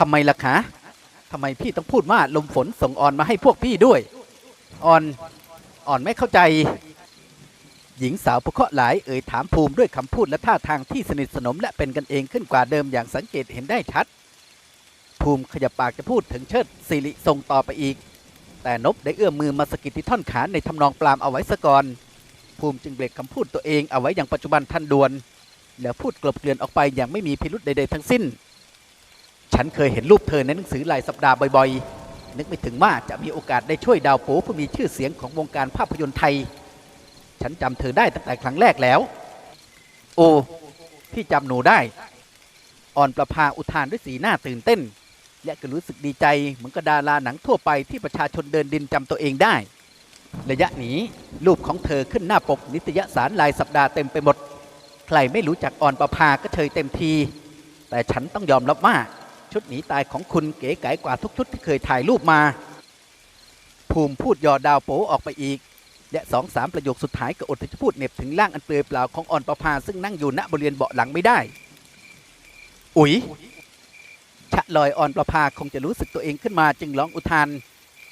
ทำไมล่ะคะทำไมพี่ต้องพูดว่าลมฝนส่งอ่อนมาให้พวกพี่ด้วย อ่อนอ่อนไม่เข้าใจ หญิงสาวผู้เคาะหลายเอ่ยถามภูมิด้วยคำพูดและท่าทางที่สนิทสนมและเป็นกันเองขึ้นกว่าเดิมอย่างสังเกตเห็นได้ชัด ภูมิขยับปากจะพูดถึงเชิดสิริทรงต่อไปอีก แต่นบได้เอื้อมมือมาสกิดที่ท่อนขาในทำนองปลามเอาไว้ซะก่อน ภูมิจึงเบรกคำพูดตัวเองเอาไว้อย่างปัจจุบันทันด่วน แล้วพูดกลบเกลื่อนออกไปอย่างไม่มีพิรุธใดๆทั้งสิ้น ฉันเคยเห็นรูปเธอในหนังสือรายสัปดาห์บ่อยๆ นึกไม่ถึงว่าจะมีโอกาสได้ช่วยดาวโป๋ผู้มีชื่อเสียงของวงการภาพยนตร์ไทย ฉันจำเธอได้ตั้งแต่ครั้งแรกแล้ว โอ้พี่จำหนูได้ อ่อนประภาอุทานด้วยสีหน้าตื่นเต้น และก็รู้สึกดีใจเหมือนกับดาราหนังทั่วไปที่ประชาชนเดินดินจำตัวเองได้ ระยะนี้รูปของเธอขึ้นหน้าปกนิตยสารรายสัปดาห์เต็มไปหมด ใครไม่รู้จักอ่อนประภาก็เชยเต็มที แต่ฉันต้องยอมรับว่า ชุดหนีตายของคุณเก๋ไก๋กว่าทุกชุดที่เคยถ่ายรูปมา ภูมิพูดยอดาวโป๋ออกไปอีก และสองสามประโยคสุดท้ายก็อดที่จะพูดเน็บถึงร่างอันเปลือยเปล่าของอ่อนประภาซึ่งนั่งอยู่ณบริเวณเบาะหลังไม่ได้ อุ๋ยชะลอยอ่อนประภาคงจะรู้สึกตัวเองขึ้นมาจึงร้องอุทาน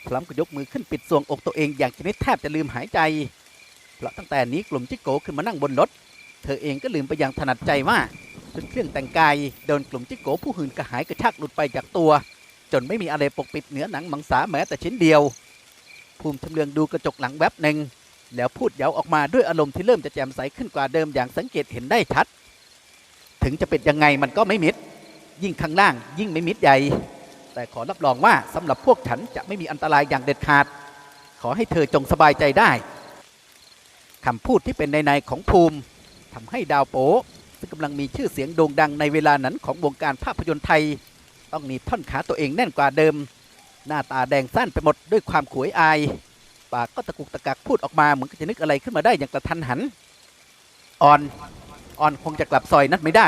พร้อมกับยกมือขึ้นปิดทรวงอกตัวเองอย่างชนิดแทบจะลืมหายใจ เพราะตั้งแต่นี้กลุ่มจิโกขึ้นมานั่งบนรถ เธอเองก็ลืมไปอย่างถนัดใจว่า ชุดเครื่องแต่งกายโดนกลุ่มจิโกผู้หื่นกระหายกระชากหลุดไปจากตัว จนไม่มีอะไรปกปิดเหนือหนังมังสาแม้แต่ชิ้นเดียว ภูมิชำเลืองดูกระจกหลังแวบหนึ่งแล้วพูดเย้าออกมาด้วยอารมณ์ที่เริ่มจะแจ่มใสขึ้นกว่าเดิมอย่างสังเกตเห็นได้ชัด ถึงจะเป็นยังไงมันก็ไม่มิด ยิ่งข้างล่างยิ่งไม่มิดใหญ่ แต่ขอรับรองว่าสำหรับพวกฉันจะไม่มีอันตรายอย่างเด็ดขาด ขอให้เธอจงสบายใจได้คำพูดที่เป็นในในของภูมิทำให้ดาวโป ซึ่งกำลังมีชื่อเสียงโด่งดังในเวลานั้นของวงการภาพยนตร์ไทย ต้องหนีท่อนขาตัวเองแน่นกว่าเดิม หน้าตาแดงสั้นไปหมดด้วยความขวยอาย ปากก็ตะกุกตะกักพูดออกมาเหมือนจะนึกอะไรขึ้นมาได้อย่างกระทันหันออนออนคงจะกลับซอยนั้นไม่ได้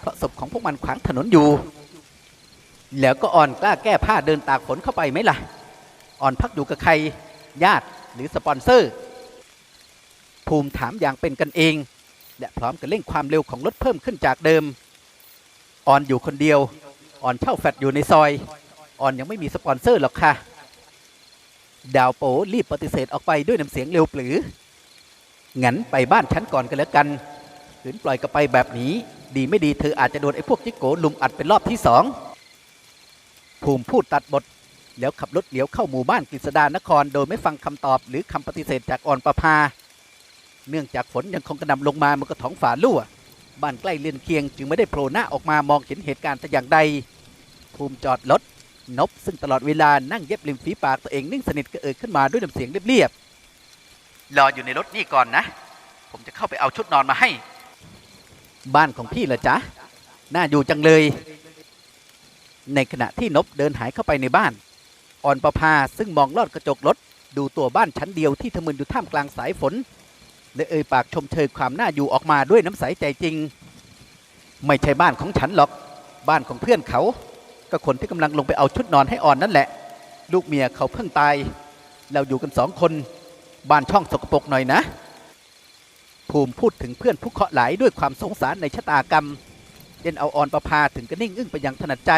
เพราะศพของพวกมันขวางถนนอยู่ แล้วก็ออนกล้าแก้ผ้าเดินตากฝนเข้าไปไหมล่ะออนพักอยู่กับใครญาติหรือสปอนเซอร์ ภูมิถามอย่างเป็นกันเอง และพร้อมกับเร่งความเร็วของรถเพิ่มขึ้นจากเดิม ออนอยู่คนเดียว ออนเช่าแฟลตอยู่ในซอย ออนยังไม่มีสปอนเซอร์หรอกค่ะ ดาวโปรีบปฏิเสธออกไปด้วยน้ำเสียงเร็วปรือ งั้นไปบ้านฉันก่อนกันแล้วกันขืนปล่อยกันไปแบบนี้ ดีไม่ดีเธออาจจะโดนไอ้พวกจิโกลุมอัดเป็นรอบที่สองภูมิพูดตัดบทแล้วขับรถเลี้ยวเข้าหมู่บ้านกฤษดานคร โดยไม่ฟังคำตอบหรือคำปฏิเสธจากอ่อนประภา เนื่องจากฝนยังคงกระหน่ำลงมามันก็ท้องฝารั่วบ้านใกล้เรือนเคียงจึงไม่ได้โผล่หน้าออกมามองเห็นเหตุการณ์แต่อย่างใด ภูมิจอดรถนบซึ่งตลอดเวลานั่งเย็บริมฝีปากตัวเองนิ่งสนิทก็เอ่ยขึ้นมาด้วยน้ำเสียงเรียบๆรออยู่ในรถนี่ก่อนนะ ผมจะเข้าไปเอาชุดนอนมาให้ บ้านของพี่เหรอจ๊ะน่าอยู่จังเลย ในขณะที่นบเดินหายเข้าไปในบ้านอ่อนประภาซึ่งมองลอดกระจกรถดูตัวบ้านชั้นเดียวที่ทะมึนอยู่ท่ามกลางสายฝน และเอ่ยปากชมเชยความน่าอยู่ออกมาด้วยน้ำใสใจจริง ไม่ใช่บ้านของฉันหรอก บ้านของเพื่อนเขา ก็คนที่กำลังลงไปเอาชุดนอนให้อ่อนนั่นแหละ ลูกเมียเขาเพิ่งตาย เราอยู่กันสองคน บ้านช่องสกปรกหน่อยนะ ภูมิพูดถึงเพื่อนผู้เคาะห์หลายด้วยความสงสารในชะตากรรมเย็นเอาอ่อนประพาถึงก็นิ่งอึ้งไปอย่างถนัดใจ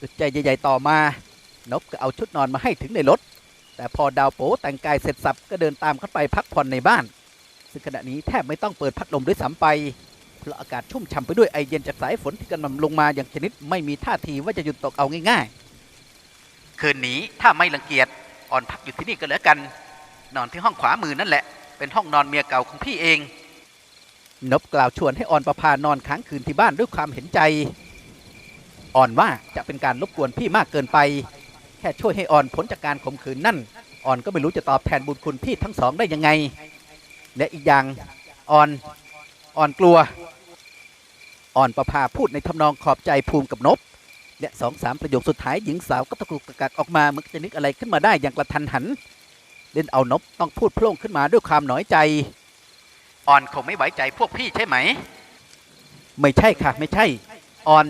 อึดใจใหญ่ๆต่อมา นบก็เอาชุดนอนมาให้ถึงในรถ แต่พอดาวโป๋แต่งกายเสร็จสับก็เดินตามเข้าไปพักผ่อนในบ้าน ซึ่งขณะนี้แทบไม่ต้องเปิดพัดลมด้วยซ้ำไปเพราะอากาศชุ่มฉ่ำไปด้วยไอเย็นจากสายฝนที่กำลังลงมาอย่างชนิดไม่มีท่าทีว่าจะหยุดตกเอาง่าย ๆ คืนนี้ถ้าไม่รังเกียจอ่อนพักอยู่ที่นี่ก็แล้วกัน นอนที่ห้องขวามือนั่นแหละ เป็นห้องนอนเมียเก่าของพี่เอง นบกล่าวชวนให้อ่อนประพานอนค้างคืนที่บ้านด้วยความเห็นใจ อ่อนว่าจะเป็นการรบกวนพี่มากเกินไป ค่ช่วยให้อ่อนพ้นจากการข่มขืนนั่น อ่อนก็ไม่รู้จะตอบแทนบุญคุณพี่ทั้งสองได้ยังไง และอีกอย่างอ่อนอ่อนกลัว อ่อนประภาพูดในทำนองขอบใจภูมิกับนบและสองสามประโยคสุดท้ายหญิงสาวก็ตะกุกตะกักออกมาเหมือนจะนึกอะไรขึ้นมาได้อย่างกระทันหัน เล่นเอานบต้องพูดโพล่งขึ้นมาด้วยความหน้อยใจ อ่อนคงไม่ไว้ใจพวกพี่ใช่ไหม ไม่ใช่ค่ะ ไม่ใช่ อ่อน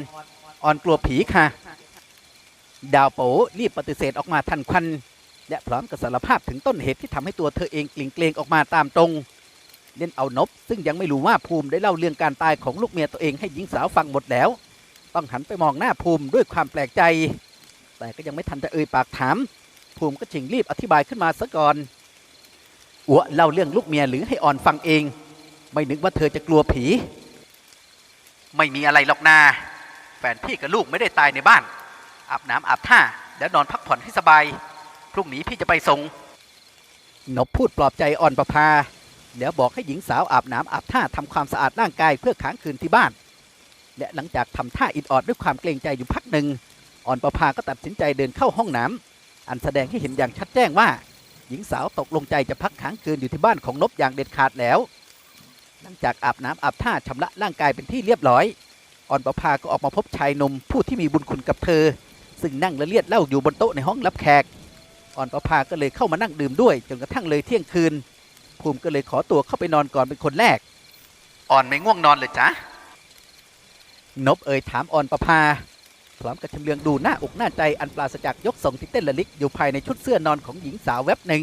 อ่อนกลัวผีค่ะ ดาวโปรีบปฏิเสธออกมาทันควัน และพร้อมกับสารภาพถึงต้นเหตุที่ทำให้ตัวเธอเองกลิ่งเกรงออกมาตามตรง เล่นเอานบ ซึ่งยังไม่รู้ว่าภูมิได้เล่าเรื่องการตายของลูกเมียตัวเองให้หญิงสาวฟังหมดแล้ว ต้องหันไปมองหน้าภูมิด้วยความแปลกใจ แต่ก็ยังไม่ทันจะเอ่ยปากถาม ภูมิก็ชิงรีบอธิบายขึ้นมาซะก่อนอัวเล่าเรื่องลูกเมียหรือให้อ่อนฟังเอง ไม่นึกว่าเธอจะกลัวผี ไม่มีอะไรหรอกนาแฟนพี่กับลูกไม่ได้ตายในบ้าน อาบน้ำอาบท่าแล้วนอนพักผ่อนให้สบาย พรุ่งนี้พี่จะไปส่งนบพูดปลอบใจอ่อนประภาแล้วบอกให้หญิงสาวอาบน้ำอาบท่าทำความสะอาดร่างกายเพื่อค้างคืนที่บ้าน และหลังจากทำท่าอิดออดด้วยความเกรงใจอยู่พักหนึ่งอ่อนประภาก็ตัดสินใจเดินเข้าห้องน้ำอันแสดงให้เห็นอย่างชัดแจ้งว่า หญิงสาวตกลงใจจะพักค้างคืนอยู่ที่บ้านของนบอย่างเด็ดขาดแล้ว หลังจากอาบน้ำอาบท่าชำระร่างกายเป็นที่เรียบร้อยอ่อนประภาก็ออกมาพบชายหนุ่มผู้ที่มีบุญคุณกับเธอ ซึ่งนั่งละเลียดเหล้าอยู่บนโต๊ะในห้องรับแขก อ่อนประภาก็เลยเข้ามานั่งดื่มด้วยจนกระทั่งเลยเที่ยงคืน ภูมิก็เลยขอตัวเข้าไปนอนก่อนเป็นคนแรก อ่อนไม่ง่วงนอนเลยจ๊ะนบเอ่ยถามอ่อนประภา พร้อมกับชำเลืองดูหน้าอกหน้าใจอันปราศจากยกทรงที่เต้นละลิกอยู่ภายในชุดเสื้อนอนของหญิงสาวแวบหนึ่ง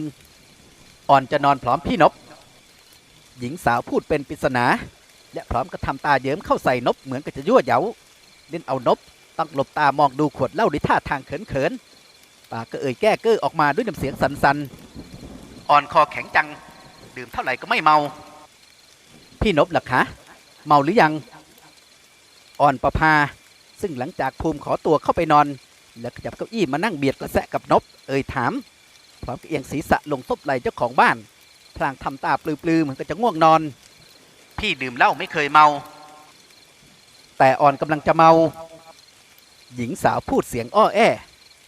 อ่อนจะนอนพร้อมพี่นบ หญิงสาวพูดเป็นปริศนา และพร้อมกับทำตาเยิ้มเข้าใส่นบเหมือนกับจะยั่วเย้าเล่นเอานบ ต้องหลบตามองดูขวดเหล้าด้วยท่าทางเขินๆปากก็เอ่ยแก้เก้อออกมาด้วยน้ำเสียงสันๆ อ่อนคอแข็งจัง ดื่มเท่าไหร่ก็ไม่เมา พี่นบล่ะคะ เมาหรือยัง อ่อนประภา ซึ่งหลังจากภูมิขอตัวเข้าไปนอน แล้วขยับเก้าอี้มานั่งเบียดกระแสะกับนบ เอ่ยถาม พร้อมกับเอียงศีรษะลงซบไหล่เจ้าของบ้านพลางทำตาปลือๆเหมือนกับจะง่วงนอน พี่ดื่มเหล้าไม่เคยเมา แต่อ่อนกำลังจะเมา หญิงสาวพูดเสียงอ้อแอ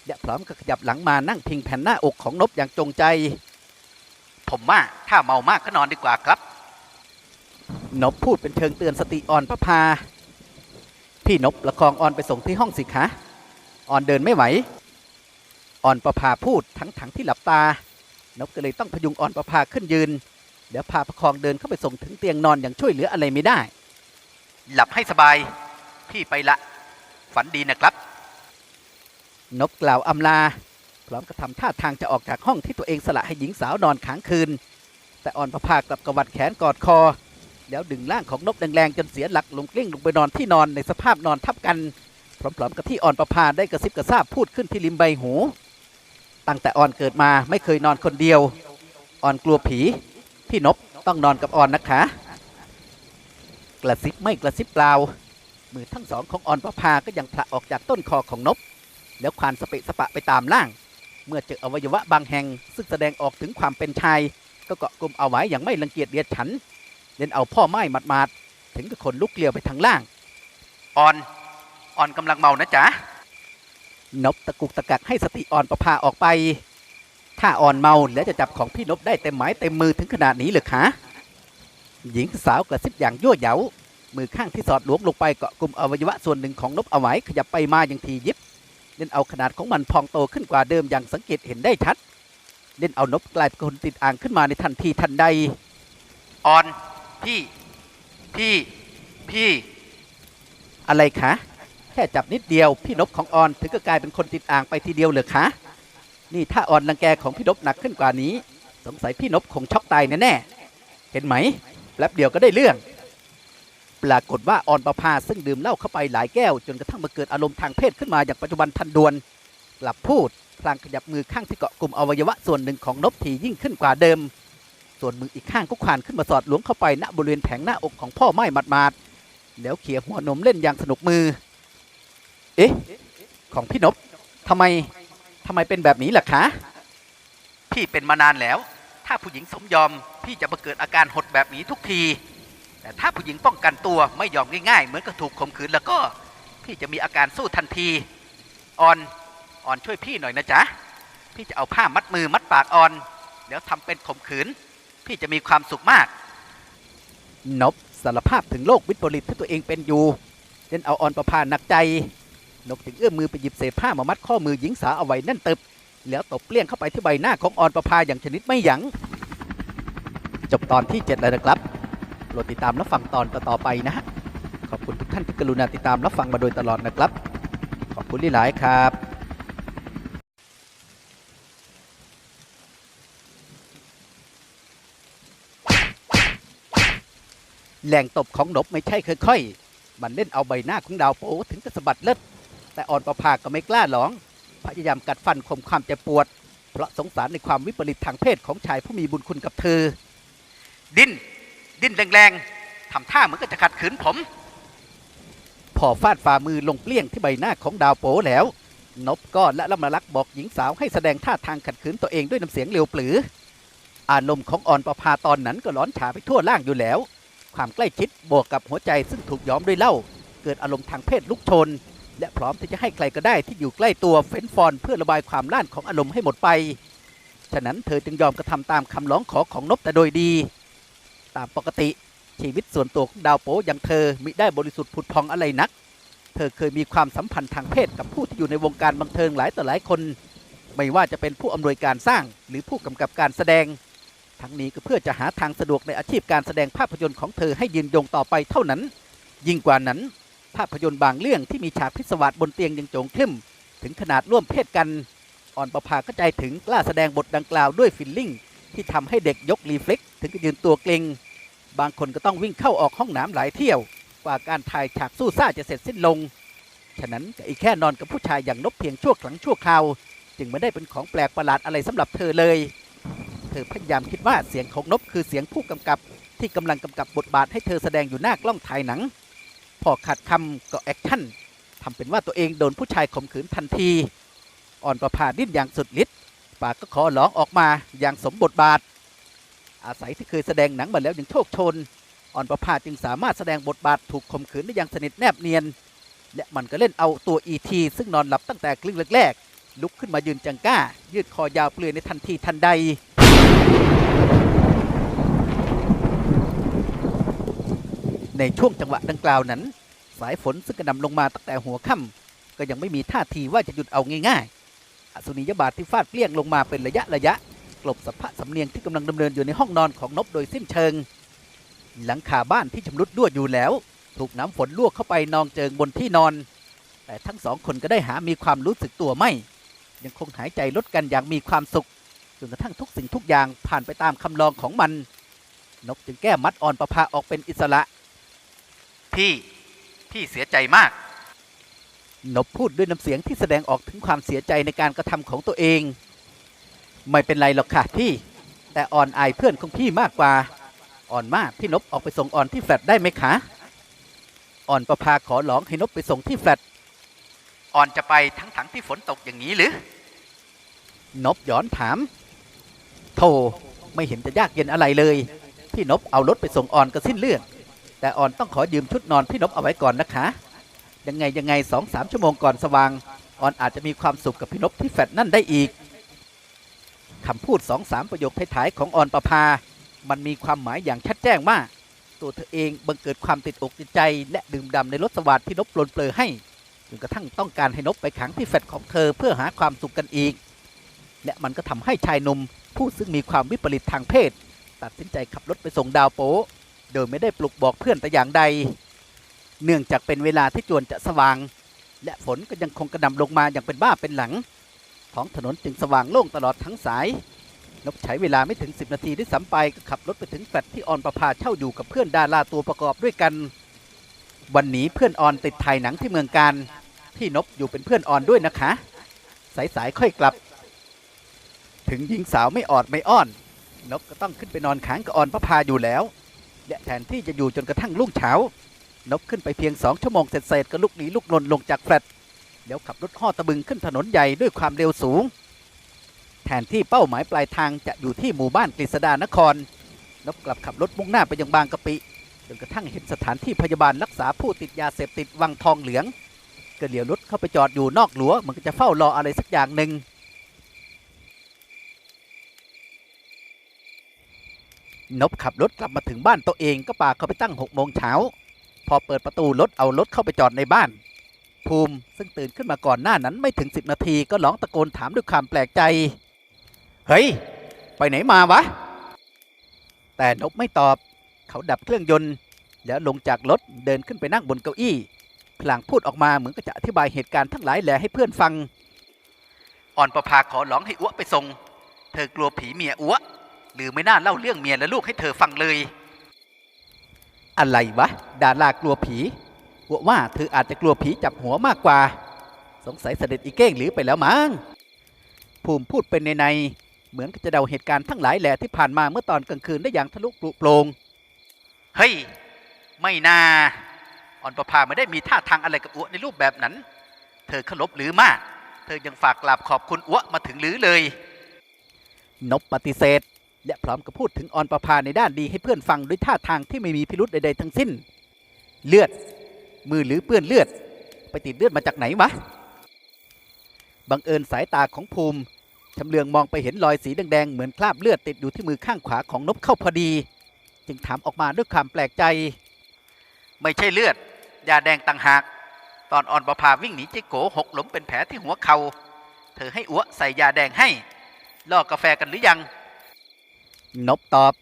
และพร้อมกับขยับหลังมานั่งพิงแผ่นหน้าอกของนบอย่างจงใจ ผมว่าถ้าเมามากก็นอนดีกว่าครับ นบพูดเป็นเชิงเตือนสติอ่อนพระพา พี่นบประคองอ่อนไปส่งที่ห้องสิคะอ่อนเดินไม่ไหว อ่อนประภาพูดทั้งทั้งที่หลับตา นบก็เลยต้องพยุงอ่อนประภาขึ้นยืน เดี๋ยวพาประคองเดินเข้าไปส่งถึงเตียงนอนอย่างช่วยเหลืออะไรไม่ได้ หลับให้สบาย พี่ไปละ ฝันดีนะครับนบกล่าวอำลา พร้อมกับทำท่าทางจะออกจากห้องที่ตัวเองสละให้หญิงสาวนอนค้างคืน แต่อ่อนประภากลับกวัดแขนกอดคอ แล้วดึงร่างของนบแรงๆจนเสียหลักลงกลิ้งลงไปนอนที่นอนในสภาพนอนทับกันพร้อมๆกับที่อ่อนประภาได้กระซิบกระซาบพูดขึ้นที่ริมใบหู ตั้งแต่อ่อนเกิดมาไม่เคยนอนคนเดียว อ่อนกลัวผีพี่นบต้องนอนกับอ่อนนะคะ กระซิบไม่กระซิบเปล่า มือทั้งสองของอ่อนประภาก็ยังผละออกจากต้นคอของนบ แล้วควานสเปะสปะไปตามล่าง เมื่อเจออวัยวะบางแห่ง ซึ่งแสดงออกถึงความเป็นชาย ก็เกาะกลุ่มเอาไว้อย่างไม่รังเกียจเดียดฉันเล่นเอาพ่อไม้หมาดๆถึงกับคนลุกเกลียวไปทางล่างอ่อนอ่อนกำลังเมานะจ๊ะนบตะกุกตะกักให้สติอ่อนประพาออกไป ถ้าอ่อนเมาแล้วจะจับของพี่นบได้เต็มไม้เต็มมือถึงขนาดนี้เลยคะหญิงสาวกระซิบอย่างยั่วเย้า มือข้างที่สอดหลวมลงไปเกาะกลุ่มอวัยวะส่วนหนึ่งของนบเอาไว้ขยับไปมาอย่างทียิบ เล่นเอาขนาดของมันพองโตขึ้นกว่าเดิมอย่างสังเกตเห็นได้ชัด เล่นเอานบกลายเป็นคนติดอ่างขึ้นมาในทันทีทันใดออนพี่ พี่ พี่ อะไรคะแค่จับนิดเดียวพี่นบของออนถึงก็กลายเป็นคนติดอ่างไปทีเดียวเลยคะนี่ถ้าออนรังแกของพี่นบหนักขึ้นกว่านี้ สงสัยพี่นบคงช็อกตายแน่ๆเห็นไหมแป๊บเดียวก็ได้เรื่อง ปรากฏว่าออนประภาซึ่งดื่มเหล้าเข้าไปหลายแก้ว จนกระทั่งมาเกิดอารมณ์ทางเพศขึ้นมาอย่างปัจจุบันทันด่วน กลับพูดพลางขยับมือข้างที่เกาะกลุ่มอวัยวะส่วนหนึ่งของนบถี่ยิ่งขึ้นกว่าเดิม ส่วนมืออีกข้างก็ควานขึ้นมาสอดหลวงเข้าไปณบริเวณแผงหน้าอกของพ่อไม้หมาดๆแล้วเขี่ยหัวนมเล่นอย่างสนุกมือ เอ๊ะ ของพี่นบทำไมทำไมเป็นแบบนี้ล่ะคะ พี่เป็นมานานแล้ว ถ้าผู้หญิงสมยอม พี่จะมาเกิดอาการหดแบบนี้ทุกที แต่ถ้าผู้หญิงป้องกันตัวไม่ยอมง่ายๆ เหมือนกับถูกข่มขืนแล้วก็พี่จะมีอาการสู้ทันทีออนออนช่วยพี่หน่อยนะจ๊ะพี่จะเอาผ้ามัดมือมัดปากออนแล้วทำเป็นข่มขืน พี่จะมีความสุขมาก นบสารภาพถึงโลกวิปริตที่ตัวเองเป็นอยู่เล่นเอาออนประพาหนักใจนกถึงเอื้อมมือไปหยิบเศษผ้ามามัดข้อมือหญิงสาวเอาไว้นั่นตึบ แล้วตบเปลี่ยงเข้าไปที่ใบหน้าของออนประพาอย่างชนิดไม่หยัง้งจบตอนที่ 7 แล้วนะครับ โปรดติดตามรับฟังตอนต่อๆไปนะฮะขอบคุณทุกท่านที่กรุณาติดตามรับฟังมาโดยตลอดนะครับ ขอบคุณที่หลายครับแหล่งตบของนบไม่ใช่ค่อยๆ มันเล่นเอาใบหน้าของดาวโปถึงกระสะบัดเลิศแต่อ่อนประภาก็ไม่กล้าหลอง พยายามกัดฟันข่มความเจ็บปวด เพราะสงสารในความวิปริตทางเพศของชายผู้มีบุญคุณกับเธอ ดิ้น ดิ้นแรงๆทำท่าเหมือนกับจะขัดขืนผม พอฟาดฝ่ามือลงเปลี่ยงที่ใบหน้าของดาวโปแล้ว นบก็และละมาลักบอกหญิงสาวให้แสดงท่าทางขัดขืนตัวเองด้วยน้ำเสียงเร็วปรือ อารมณ์ของอ่อนประภาตอนนั้นก็ร้อนฉาไปทั่วร่างอยู่แล้ว ความใกล้ชิดบวกกับหัวใจซึ่งถูกย้อมด้วยเหล้าเกิดอารมณ์ทางเพศลุกโชน และพร้อมที่จะให้ใครก็ได้ที่อยู่ใกล้ตัวเฟ้นฟอนเพื่อระบายความล้านของอารมณ์ให้หมดไป ฉะนั้นเธอจึงยอมกระทำตามคำร้องขอของนบแต่โดยดี ตามปกติ ชีวิตส่วนตัวของดาวโปอย่างเธอมิได้บริสุทธิ์ผุดพองอะไรนัก เธอเคยมีความสัมพันธ์ทางเพศกับผู้ที่อยู่ในวงการบันเทิงหลายต่อหลายคน ไม่ว่าจะเป็นผู้อำนวยการสร้างหรือผู้กำกับการแสดง ทั้งนี้ก็เพื่อจะหาทางสะดวกในอาชีพการแสดงภาพยนตร์ของเธอให้ยืนยงต่อไปเท่านั้น ยิ่งกว่านั้น ภาพยนตร์บางเรื่องที่มีฉากพิศวาสบนเตียงยังโจงเข้มถึงขนาดร่วมเพศกันอ่อนประภาก็ใจถึงกล้าแสดงบทดังกล่าวด้วยฟิลลิ่งที่ทำให้เด็กยกรีเฟล็กถึงกับยืนตัวเกร็ง บางคนก็ต้องวิ่งเข้าออกห้องน้ำหลายเที่ยว กว่าการถ่ายฉากสู้ซ่าจะเสร็จสิ้นลง ฉะนั้นก็อีกแค่นอนกับผู้ชายอย่างนบเพียงชั่วครั้งชั่วคราว จึงไม่ได้เป็นของแปลกประหลาดอะไรสำหรับเธอเลย เธอพยายามคิดว่าเสียงของนบคือเสียงผู้กำกับ ที่กำลังกำกับบทบาทให้เธอแสดงอยู่หน้ากล้องถ่ายหนัง พอขาดคำก็แอคชั่นทำเป็นว่าตัวเองโดนผู้ชายข่มขืนทันที อ่อนประพาดิ้นอย่างสุดฤทธิ์ปากก็ขอร้องออกมาอย่างสมบทบาท อาศัยที่เคยแสดงหนังมาแล้วอย่างโชคชน อ่อนประพาจึงสามารถแสดงบทบาทถูกข่มขืนได้อย่างสนิทแนบเนียน และมันก็เล่นเอาตัวอีทีซึ่งนอนหลับตั้งแต่ครึ่งแรกๆลุกขึ้นมายืนจังก้า ยืดคอยาวเปลือยในทันทีทันใด ในช่วงจังหวะดังกล่าวนั้น สายฝนซึ่งกระนำลงมาตั้งแต่หัวค่ำก็ยังไม่มีท่าทีว่าจะหยุดเอาง่ายๆอสุนิยบาทที่ฟาดเปรี้ยงลงมาเป็นระยะระยะ ลบสัพพะสำเนียงที่กำลังดำเนินอยู่ในห้องนอนของนบโดยสิ้นเชิง หลังคาบ้านที่ชำรุดรั่วอยู่แล้ว ถูกน้ำฝนลวกเข้าไปนองเจิงบนที่นอน แต่ทั้งสองคนก็ได้หามีความรู้สึกตัวไม่ ยังคงหายใจลดกันอย่างมีความสุขจนกระทั่งทุกสิ่งทุกอย่างผ่านไปตามคำลองของมันนกจึงแก้มัดอ่อนประภาออกเป็นอิสระ พี่ พี่เสียใจมาก นบพูดด้วยน้ำเสียงที่แสดงออกถึงความเสียใจในการกระทำของตัวเอง ไม่เป็นไรหรอกค่ะพี่ แต่อ่อนอายเพื่อนของพี่มากกว่า อ่อนมากพี่นบออกไปส่งอ่อนที่แฟลตได้ไหมคะอ่อนประภาขอร้องให้นบไปส่งที่แฟลตอ่อนจะไปทั้งถังที่ฝนตกอย่างนี้หรือ นบย้อนถาม โธ่ไม่เห็นจะยากเย็นอะไรเลย พี่นบเอารถไปส่งอ่อนก็สิ้นเรื่อง แต่อ่อนต้องขอยืมชุดนอนพี่นบเอาไว้ก่อนนะคะ ยังไงยังไงสองสามชั่วโมงก่อนสว่างอ่อนอาจจะมีความสุขกับพี่นบที่แฟลตนั่นได้อีก คำพูดสองสามประโยคท้ายๆของอ่อนประภา มันมีความหมายอย่างชัดแจ้งมาตัวเธอเองบังเกิดความติดอกติดใจ และดื่มด่ำในรสสวัสดที่นบปลนเปลือให้จนกระทั่งต้องการให้นบไปขังที่แฟลตของเธอเพื่อหาความสุขกันอีก และมันก็ทำให้ชายหนุ่มผู้ซึ่งมีความวิปริตทางเพศ ตัดสินใจขับรถไปส่งดาวโป๊โดยไม่ได้ปลุกบอกเพื่อนแต่อย่างใด เนื่องจากเป็นเวลาที่จวนจะสว่าง และฝนก็ยังคงกระหนำลงมาอย่างเป็นบ้าเป็นหลัง ท้องถนนจึงสว่างโล่งตลอดทั้งสายนบใช้เวลาไม่ถึง 10 นาทีที่สัมไปก็ขับรถไปถึงแฟลตที่ออนประภาเช่าอยู่กับเพื่อนดาราตัวประกอบด้วยกัน วันนี้เพื่อนออนติดถ่ายหนังที่เมืองการพี่นบอยู่เป็นเพื่อนออนด้วยนะคะ สายๆค่อยกลับ ถึงหญิงสาวไม่ออดไม่อ้อน นบก็ต้องขึ้นไปนอนค้างกับออนพระพาอยู่แล้วและแทนที่จะอยู่จนกระทั่งรุ่งเช้านบขึ้นไปเพียงสองชั่วโมงเสร็จๆก็ลุกหนีลุกลนลงจากแฟลต แล้วขับรถห่อตะบึงขึ้นถนนใหญ่ด้วยความเร็วสูง แทนที่เป้าหมายปลายทางจะอยู่ที่หมู่บ้านกฤษดานครนบกลับขับรถมุ่งหน้าไปยังบางกะปิจนกระทั่งเห็นสถานที่พยาบาลรักษาผู้ติดยาเสพติดวังทองเหลืองก็เลี้ยวรถเข้าไปจอดอยู่นอกหลัวมือนกับจะเฝ้ารออะไรสักอย่างหนึ่งนบขับรถกลับมาถึงบ้านตัวเองก็ปาเข้าไปตั้งหกโมงเช้า พอเปิดประตูรถเอารถเข้าไปจอดในบ้าน ภูมิ ซึ่งตื่นขึ้นมาก่อนหน้านั้นไม่ถึงสิบนาทีก็ร้องตะโกนถามด้วยความแปลกใจ เฮ้ย ไปไหนมาวะ แต่นบไม่ตอบ เขาดับเครื่องยนต์ แล้วลงจากรถเดินขึ้นไปนั่งบนเก้าอี้พลางพูดออกมาเหมือนกับจะอธิบายเหตุการณ์ทั้งหลายแหล่ให้เพื่อนฟัง อ่อนประภาขอร้องให้อ้วไปส่ง เธอกลัวผีเมียอ้วหรือไม่น่าเล่าเรื่องเมียและลูกให้เธอฟังเลย อะไรวะดารากลัวผี วว่าเธออาจจะกลัวผีจับหัวมากกว่า สงสัยเสด็จอีเก้งหรือไปแล้วมั้งภูมิพูดเป็นในในๆเหมือนกับจะเดาเหตุการณ์ทั้งหลายแหล่ที่ผ่านมาเมื่อตอนกลางคืนได้อย่างทะลุปลุโปรงเฮ้ย ไม่นาอ่อนประภาไม่ได้มีท่าทางอะไรกับอัวในรูปแบบนั้น เธอเคารพหรือมาก เธอยังฝากกราบขอบคุณอัวมาถึงหรือเลย นบปฏิเสธ และพร้อมกับพูดถึงออนประภาในด้านดีให้เพื่อนฟังด้วยท่าทางที่ไม่มีพิรุธใดๆทั้งสิ้น เลือด มือหรือเปื้อนเลือด ไปติดเลือดมาจากไหนวะ บังเอิญสายตาของภูมิชำเลืองมองไปเห็นรอยสีแดงๆเหมือนคราบเลือดติดอยู่ที่มือข้างขวาของนบเข้าพอดี จึงถามออกมาด้วยความแปลกใจ ไม่ใช่เลือดยาแดงต่างหาก ตอนอ่อนประภาวิ่งหนีจิโกหกหล้มเป็นแผลที่หัวเขา่าเธอให้อัวใส่ยาแดงให้ล่อกาแฟกันหรือยัง นบตอบ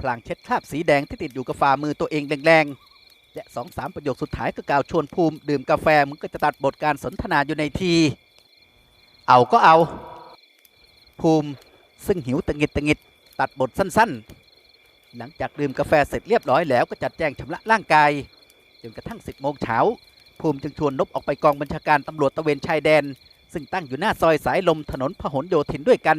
พลางเช็ดคราบสีแดงที่ติดอยู่กับฝ่ามือตัวเองแรงๆ และสองสามประโยคสุดท้ายก็กล่าวชวนภูมิดื่มกาแฟมึงก็จะตัดบทการสนทนาอยู่ในที เอาก็เอา ภูมิซึ่งหิวตะงิดตะงิดตัดบทสั้นๆ หลังจากดื่มกาแฟเสร็จเรียบร้อยแล้วก็จัดแจงชำระร่างกายจนกระทั่งสิบโมงเช้าภูมิจึงชวนนบออกไปกองบัญชาการตำรวจตะเวนชายแดน ซึ่งตั้งอยู่หน้าซอยสายลมถนนพหลโยธินด้วยกัน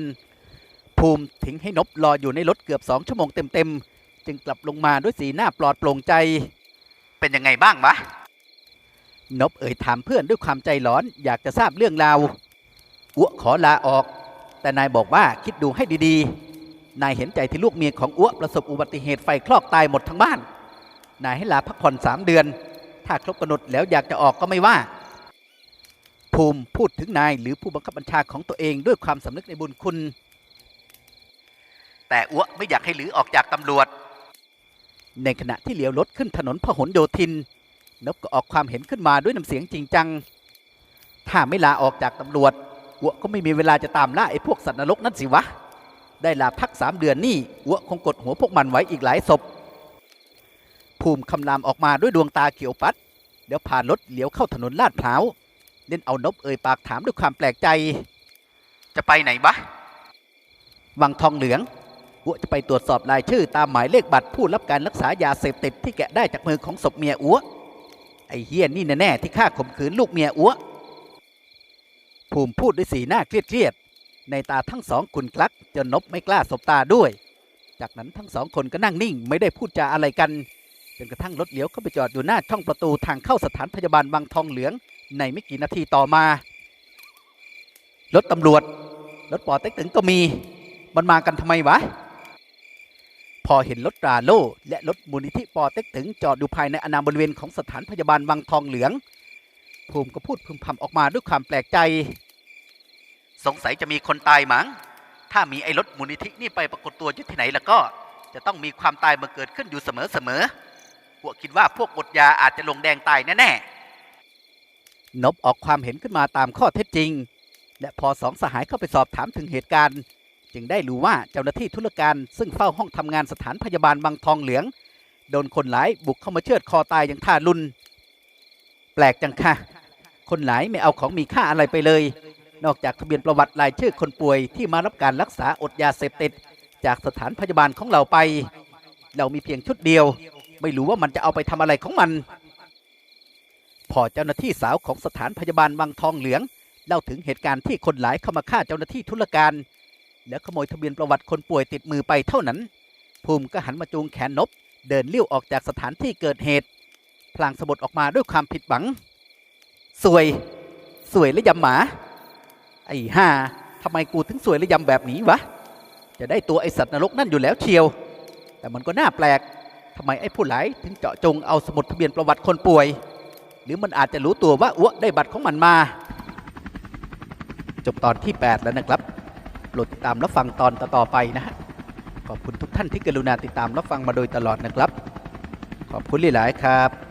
ภูมิทิ้งให้นบรออยู่ในรถเกือบสองชั่วโมงเต็มๆจึงกลับลงมาด้วยสีหน้าปลอดโปร่งใจ เป็นยังไงบ้างวะ นบเอ่ยถามเพื่อนด้วยความใจร้อนอยากจะทราบเรื่องราวอ้วขอลาออก แต่นายบอกว่าคิดดูให้ดีๆ นายเห็นใจที่ลูกเมียของอ้วประสบอุบัติเหตุไฟคลอกตายหมดทั้งบ้าน นายให้ลาพักผ่อนสามเดือน ถ้าครบกำหนดแล้วอยากจะออกก็ไม่ว่า ภูมิพูดถึงนายหรือผู้บังคับบัญชาของตัวเองด้วยความสำนึกในบุญคุณ แต่อ้วไม่อยากให้หรือออกจากตำรวจ ในขณะที่เลี้ยวรถขึ้นถนนพหลโยธิน นบก็ออกความเห็นขึ้นมาด้วยน้ำเสียงจริงจัง ถ้าไม่ลาออกจากตำรวจอ้วก็ไม่มีเวลาจะตามล่าไอ้พวกสัตว์นรกนั่นสิวะ ได้ลาพักสามเดือนนี่อ้วคงกดหัวพวกมันไว้อีกหลายศพ ภูมิคำรามออกมาด้วยดวงตาเขียวปัด เดี๋ยวผ่านรถเลี้ยวเข้าถนนลาดพร้าวเล่นเอานบเอ่ยปากถามด้วยความแปลกใจ จะไปไหนบะวังทองเหลือง อัวจะไปตรวจสอบรายชื่อตามหมายเลขบัตรผู้รับการรักษายาเสพติดที่แกะได้จากมือของศพเมียอัวไอ้เฮียนี่แน่ๆที่ฆ่าข่มขืนลูกเมียอัวภูมิพูดด้วยสีหน้าเครียดๆในตาทั้งสองขุนคลักจนนบไม่กล้าสบตาด้วย จากนั้นทั้งสองคนก็นั่งนิ่งไม่ได้พูดจาอะไรกันจนกระทั่งรถเลี้ยวเข้าไปจอดอยู่หน้าช่องประตูทางเข้าสถานพยาบาลวังทองเหลือง ในไม่กี่นาทีต่อมารถตำรวจรถปอเต็กตึงก็มี มันมากันทำไมวะ พอเห็นรถตราโล่และรถมูลนิธิปอเต็กตึงจอดอยู่ภายในอนาบริเวณของสถานพยาบาลวังทองเหลือง ภูมิก็พูดพึมพำออกมาด้วยความแปลกใจ สงสัยจะมีคนตายมั้ง ถ้ามีไอ้รถมูลนิธินี่ไปปรากฏตัวอยู่ที่ไหนแล้วก็ จะต้องมีความตายมาเกิดขึ้นอยู่เสมอเสมอพวกคิดว่าพวกอดยาอาจจะลงแดงตายแน่ๆนบออกความเห็นขึ้นมาตามข้อเท็จจริง และพอสองสหายเข้าไปสอบถามถึงเหตุการณ์ จึงได้รู้ว่าเจ้าหน้าที่ธุรการซึ่งเฝ้าห้องทำงานสถานพยาบาลวังทองเหลือง โดนคนร้ายบุกเข้ามาเชือดคอตายอย่างท่ารุนแปลกจังค่ะ คนร้ายไม่เอาของมีค่าอะไรไปเลย นอกจากทะเบียนประวัติรายชื่อคนป่วยที่มารับการรักษาอดยาเสพติด จากสถานพยาบาลของเราไป เรามีเพียงชุดเดียว ไม่รู้ว่ามันจะเอาไปทำอะไรของมัน พอเจ้าหน้าที่สาวของสถานพยาบาลวังทองเหลืองเล่าถึงเหตุการณ์ที่คนหลายเข้ามาฆ่าเจ้าหน้าที่ธุรการ แล้วขโมยทะเบียนประวัติคนป่วยติดมือไปเท่านั้น ภูมิก็หันมาจูงแขนนบ เดินเลี้ยวออกจากสถานที่เกิดเหตุ พลางสะบดออกมาด้วยความผิดหวัง สวย สวยและยำหมา ไอ้ห่าทำไมกูถึงสวยและยำแบบนี้วะ จะได้ตัวไอสัตว์นรกนั่นอยู่แล้วเชียว แต่มันก็น่าแปลกทำไมไอ้ผู้หลายถึงเจาะจงเอาสมุดทะเบียนประวัติคนป่วย หรือมันอาจจะรู้ตัวว่าอ้วได้บัตรของมันมา จบตอนที่ 8 แล้วนะครับ โปรดติดตามรับฟังตอนต่อๆไปนะฮะขอบคุณทุกท่านที่กรุณาติดตามรับฟังมาโดยตลอดนะครับ ขอบคุณหลายๆครับ